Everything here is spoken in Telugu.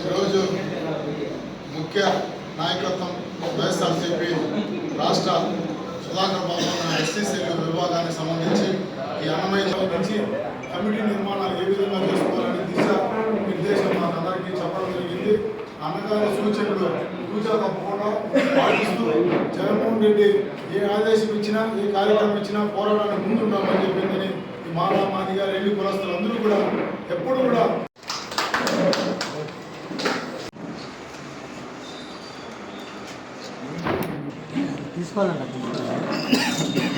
ఈరోజు ముఖ్య నాయకత్వం వైఎస్ఆర్సీపీ రాష్ట్ర సుధాకర్ బాబు అన్న ఎస్సీసీలు విభాగానికి సంబంధించి ఈ అన్నమయ్య నుంచి కమిటీ నిర్మాణాలు ఏ విధంగా చేసుకోవాలని దిశ నిర్దేశం మనందరికీ చెప్పడం జరిగింది. అన్నగారి సూచనలు పూజా తప్పకుండా జగన్మోహన్ రెడ్డి ఏ ఆదేశం ఇచ్చినా ఏ కార్యక్రమం ఇచ్చినా పోరాటానికి ముందుంటామని చెప్పిందని ఈ మాలా మాదిగా రెడ్డి కులస్తులు అందరూ కూడా ఎప్పుడు కూడా తీసుకోవాలండి.